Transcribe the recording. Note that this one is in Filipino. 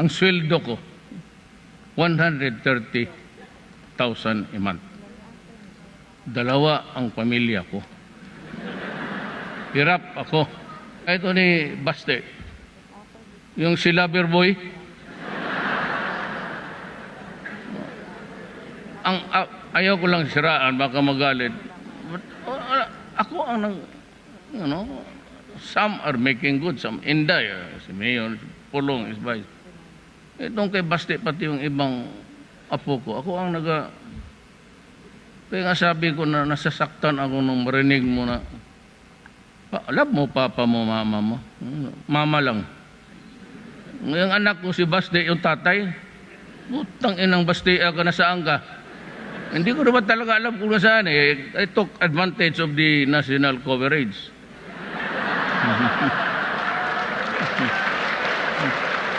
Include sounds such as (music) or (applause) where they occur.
ang sweldo ko, 130,000 a month. Dalawa ang pamilya ko. Hirap ako. Ito ni Baste. Yung si Loverboy. Ang a- ayaw ko lang siraan, baka magalit. But, uh, ako ang nang, you know, some are making good, some Inday, uh, si Mayor, Pulong, is vice. Itong kay Baste, pati yung ibang apo ko, ako ang naga, kaya nga sabi ko na nasasaktan ako nung marinig mo na, pa, alam mo, papa mo, mama mo. Mama lang. Yung anak ko si Baste, yung tatay, putang inang Baste, ah, ka nasaan ka? Hindi ko naman talaga alam kung nasaan eh. I took advantage of the national coverage. (laughs)